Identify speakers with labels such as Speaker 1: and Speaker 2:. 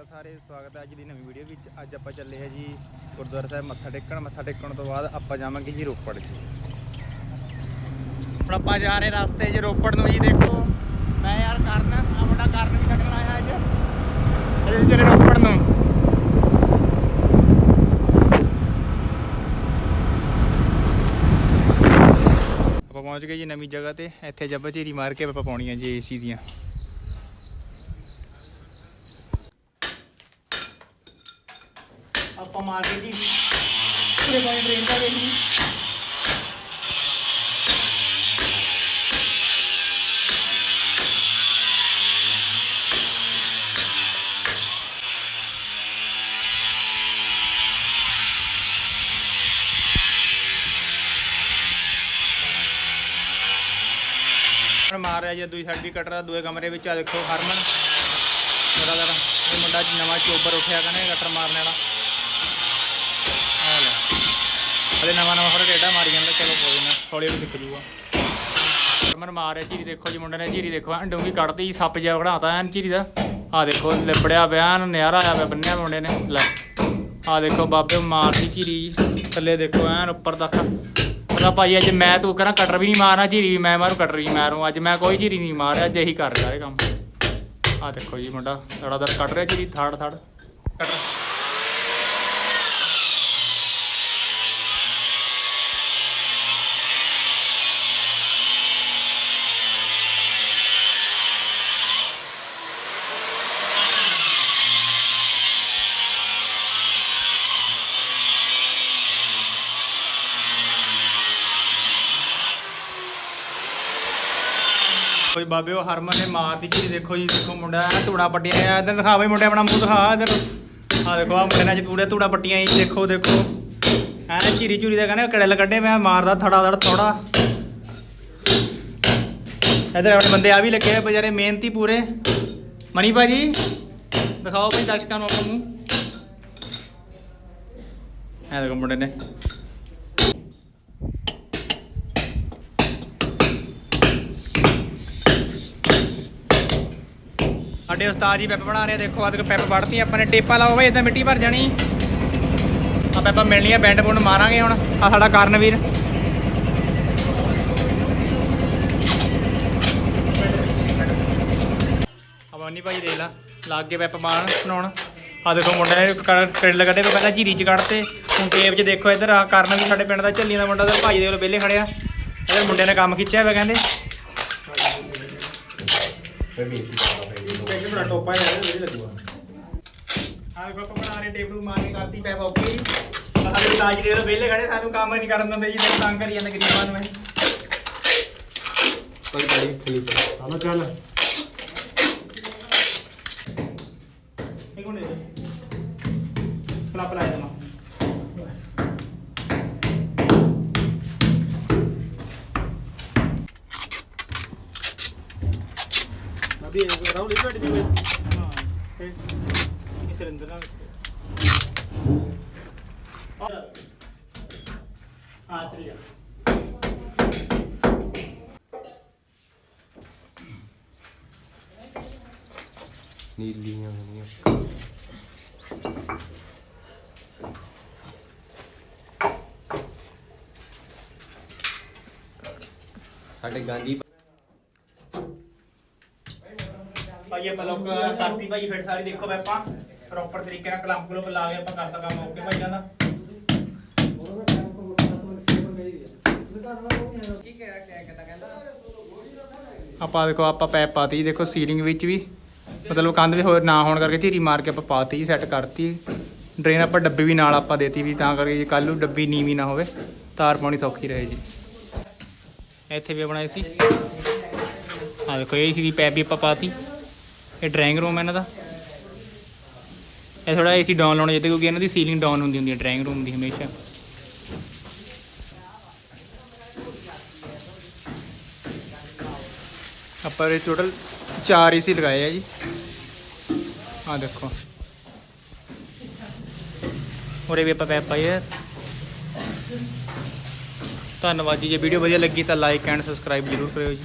Speaker 1: ਹੈ ਸਾਰੇ ਸਵਾਗਤ ਹੈ ਅੱਜ ਦੀ ਨਵੀਂ ਵੀਡੀਓ ਵਿੱਚ। ਅੱਜ ਆਪਾਂ ਚੱਲੇ ਹਾਂ ਜੀ ਗੁਰਦੁਆਰਾ ਸਾਹਿਬ ਮੱਥਾ ਟੇਕਣ। ਮੱਥਾ ਟੇਕਣ ਤੋਂ ਬਾਅਦ ਆਪਾਂ ਜਾਵਾਂਗੇ ਜੀ ਰੋਪੜ ਜੀ। ਹੁਣ ਆਪਾਂ ਜਾ ਰਹੇ ਰਸਤੇ 'ਚ ਰੋਪੜ ਨੂੰ ਜੀ, ਦੇਖੋ। ਮੈਂ ਯਾਰ ਕਰਨ ਆ ਮੁੰਡਾ ਕਰਨ ਵੀ ਛੱਡਣ ਆਇਆ ਅੱਜ। ਅਸੀਂ ਚੱਲੇ ਰੋਪੜ ਨੂੰ। ਆਪਾਂ ਪਹੁੰਚ ਗਏ ਜੀ ਨਵੀਂ ਜਗ੍ਹਾ ਤੇ। ਇੱਥੇ ਜੱਬਾ ਝੀਰੀ ਮਾਰ ਕੇ ਆਪਾਂ ਪਾਉਣੀਆਂ ਜੀ ਏਸੀ ਦੀਆਂ। ਆਪਾਂ ਮਾਰ ਕੇ ਜੀ। ਪੂਰੇ ਪਾਣੀ ਟ੍ਰੇਨ ਦਾ ਵੇਖ ਮਾਰ ਰਿਹਾ ਜੀ ਦੂਜੀ ਸਾਈਡ ਵੀ ਕਟਰ ਦਾ ਦੂਏ ਕਮਰੇ ਵਿੱਚ ਆ ਦੇਖੋ ਹਰਮਨ। ਬੜਾ ਦਾ ਇਹ ਮੁੰਡਾ ਨਵਾਂ ਚੋਬਰ ਉੱਠਿਆ ਕਹਿੰਦੇ ਕਟਰ ਮਾਰਨ ਵਾਲਾ। ਅਰੇ ਨਵਾਂ ਨਵਾਂ ਫੜ ਰੇਡਾ ਮਾਰੀ ਜਾਂਦਾ ਚਲੋ ਕੋਈ ਨਾ ਹੌਲੀ ਹੌਲੀ ਸਿੱਖ ਜੂਗਾ। ਹਰਮਨ ਮਾਰ ਰਿਹਾ ਝੀਰੀ ਦੇਖੋ ਜੀ ਮੁੰਡੇ ਨੇ ਝੀਰੀ ਦੇਖੋ ਐਂ ਡੂੰਗੀ ਕੱਢਦੀ ਜੀ, ਸੱਪ ਜਿਹਾ ਬਣਾਤਾ ਐਨ ਝੀਰੀ ਦਾ। ਆ ਦੇਖੋ ਲਿਬੜਿਆ ਬਿਆਨ ਨਿਆਰਾ ਆਇਆ ਪਿਆ ਬੰਨਿਆ ਮੁੰਡੇ ਨੇ ਲੈ। ਆ ਦੇਖੋ ਬਾਬੇ ਮਾਰਦੀ ਝੀਰੀ ਜੀ। ਥੱਲੇ ਦੇਖੋ ਐਨ ਉੱਪਰ ਤੱਕ। ਪਤਾ ਭਾਈ ਅੱਜ ਮੈਂ ਤੂੰ ਕਰਾਂ ਕਟਰ ਵੀ ਨਹੀਂ ਮਾਰਨਾ ਝੀਰੀ ਵੀ ਮੈਂ ਮਾਰੂ ਕਟਰ ਵੀ ਮਾਰੂ ਅੱਜ ਮੈਂ ਕੋਈ ਝੀਰੀ ਨਹੀਂ ਮਾਰਿਆ ਅੱਜ ਇਹੀ ਕਰ ਰਿਹਾ ਇਹ ਕੰਮ। ਆ ਦੇਖੋ ਜੀ ਮੁੰਡਾ ਦੜਾ ਕੱਟ ਰਿਹਾ ਝੀਰੀ ਥੜ ਥੜ ਕਟਰ ਕੋਈ ਬਾਬੇ, ਉਹ ਹਰਮਨ ਨੇ ਮਾਰਤੀ ਜੀ ਦੇਖੋ ਜੀ, ਦੇਖੋ ਮੁੰਡਾ ਧੂੜਾ ਪੱਟਿਆ ਆ ਇਧਰ ਦਿਖਾ ਬਈ ਮੁੰਡੇ, ਆਪਣਾ ਮੂੰਹ ਦਿਖਾ, ਇਧਰ। ਆ ਦੇਖੋ ਆ ਮੁੰਡੇ ਨੇ ਅੱਜ ਪੂਰੇ ਧੂੜਾ ਪੱਟੀਆਂ ਜੀ, ਦੇਖੋ ਦੇਖੋ। ਐ ਚੀਰੀ ਚੂਰੀ ਦਾ ਕਹਿੰਦੇ, ਕੜੇਲ ਕੱਢੇ ਮੈਂ, ਮਾਰਦਾ ਥੜਾ, ਥੜ, ਥੋੜਾ। ਇਧਰ ਆਪਣੇ ਬੰਦੇ ਆ ਵੀ ਲੱਗੇ ਆ ਬੇਚਾਰੇ, ਮਿਹਨਤੀ ਪੂਰੇ। ਮਨੀ ਭਾਜੀ, ਦਿਖਾਓ ਬਈ ਦਰਸ਼ਕਾਂ ਨੂੰ ਆਪਣਾ ਮੂੰਹ ਐ ਦੇਖੋ ਮੁੰਡੇ ਨੇ। ਸਾਡੇ ਉਸਤਾਦ ਜੀ ਪੈਪ ਬਣਾ ਰਹੇ ਆ, ਦੇਖੋ ਆ ਦੇਖੋ ਪੈਪ ਵੜਤੀ ਆਪਾਂ ਨੇ ਟੇਪਾ ਲਾਓ ਬਈ ਇਦਾਂ ਮਿੱਟੀ ਭਰ ਜਾਣੀ। ਆ ਪੈਪਾਂ ਮਿਲਣੀਆਂ ਬੈਂਡ ਬੁੰਡ ਮਾਰਾਂਗੇ ਹੁਣ। ਆ ਸਾਡਾ ਕਰਨਵੀਰ ਆ ਮੰਨੀ ਭਾਈ ਦੇਖ ਲਾ ਲੱਗ ਕੇ ਪੈਪ ਮਾਰਨ ਬਣਾਉਣ ਆ ਦੇਖੋ ਮੁੰਡੇ ਨੇ ਕੜਲ ਕੱਢੇ ਤੋਂ ਪਹਿਲਾਂ ਝੀਰੀ ਚ ਕੱਢਤੇ। ਹੁਣ ਕੇਵ ਚ ਦੇਖੋ ਇੱਧਰ ਆ ਕਰਨ ਵੀ ਸਾਡੇ ਪਿੰਡ ਦਾ ਝੱਲੀਆਂ ਦਾ ਮੁੰਡਾ ਤੇ ਭਾਈ ਦੇ ਕੋਲ ਵਿਹਲੇ ਖੜਿਆ। ਇਹਦੇ ਮੁੰਡੇ ਨੇ ਕੰਮ ਖਿੱਚਿਆ ਹੋਇਆ ਕਹਿੰਦੇ। ਬੜਾ ਟੋਪਾ ਹੈ ਵਧੀਆ ਲੱਗੂਗਾ। ਆ ਦੇਖੋ ਆਪਾਂ ਬਣਾ ਰਹੇ ਟੇਬਲ ਮਾਰ ਕੇ ਕਰਤੀ ਪੈ ਬੋਕੀ ਸਾਡੇ ਤਾਜ ਦੇ ਵਿਹਲੇ ਖੜੇ ਸਾਨੂੰ ਕੰਮ ਨਹੀਂ ਕਰਨ ਦਿੰਦੇ ਜੀ ਤੰਗ ਕਰੀ ਜਾਂਦੇ ਗਰੀਬਾਂ ਨੂੰ ਇਹ
Speaker 2: ਕੋਈ ਬੜੀ ਕਲਿੱਪ ਆਲੋ ਚੱਲ
Speaker 1: ਇੱਕ ਮਿੰਟ। ਦੇ ਫਲੱਪ ਲਾਇਆ
Speaker 2: ਅਭੀ ਰਾਹੁਲ ਇਹ ਬੈਠ ਜੂਗੇ
Speaker 1: ਹਾਂ। ਤੇ ਇਹ ਸਿਲੰਡਰ ਨਾਲ ਆ। ਤਰੀਆ
Speaker 2: ਨੀਲੀਆਂ ਹੋਈਆਂ। ਸਾਡੇ ਗਾਂਧੀ
Speaker 1: ਭਾਈ, ਆਪਾਂ ਲੋਕ ਕਰਤੀ ਭਾਈ, ਫਿਰ ਸਾਰੀ ਦੇਖੋ ਵੀ ਆਪਾਂ ਪ੍ਰੋਪਰ ਤਰੀਕੇ ਨਾਲ ਕਲੰਪ ਕਲੰਪ ਲਾ ਕੇ ਆਪਾਂ ਕਰਤਾ ਕੰਮ ਓਕੇ ਭਾਈ ਦਾ ਆਪਾਂ ਦੇਖੋ, ਆਪਾਂ ਪੈਪ ਪਾਤੀ ਦੇਖੋ ਸੀਲਿੰਗ ਵਿੱਚ ਵੀ। ਮਤਲਬ ਕੰਧ ਵੀ ਹੋਰ ਨਾ ਹੋਣ ਕਰਕੇ ਝੀਰੀ ਮਾਰ ਕੇ ਆਪਾਂ ਪਾਤੀ ਜੀ ਸੈੱਟ ਕਰਤੀ। ਡਰੇਨ ਆਪਾਂ ਡੱਬੀ ਵੀ ਨਾਲ ਆਪਾਂ ਦੇਤੀ ਵੀ, ਤਾਂ ਕਰਕੇ ਜੇ ਕੱਲ ਨੂੰ ਡੱਬੀ ਨੀਵੀਂ ਨਾ ਹੋਵੇ, ਤਾਰ ਪਾਉਣੀ ਸੌਖੀ ਰਹੇ ਜੀ। ਇੱਥੇ ਵੀ ਬਣਾਏ ਸੀ ਆ ਦੇਖੋ ਇਹ ਸੀ ਪੈਪ ਵੀ ਆਪਾਂ ਪਾਤੀ। ਇਹ ਡਰਾਇੰਗ ਰੂਮ ਹੈ ਇਹਨਾਂ ਦਾ। ਇਹ ਥੋੜਾ ਏਸੀ ਡਾਊਨ ਲਾਉਣਾ ਚਾਹੀਦਾ ਕਿਉਂਕਿ ਇਹਨਾਂ ਦੀ ਸੀਲਿੰਗ ਡਾਊਨ ਹੁੰਦੀ ਹੁੰਦੀ ਹੈ ਡਰਾਇੰਗ ਰੂਮ ਦੀ ਹਮੇਸ਼ਾ। ਆਪਾਂ ਇਹ ਟੋਟਲ 4 ਏਸੀ ਲਗਾਏ ਆ ਜੀ। ਆ ਦੇਖੋ। ਉਰੇ ਵੀ ਆਪਾਂ ਪੈਪ ਪਾਈ ਹੈ। ਧੰਨਵਾਦ ਜੀ। ਜੇ ਵੀਡੀਓ ਵਧੀਆ ਲੱਗੀ ਤਾਂ ਲਾਈਕ ਐਂਡ ਸਬਸਕ੍ਰਾਈਬ ਜ਼ਰੂਰ ਕਰਿਓ ਜੀ।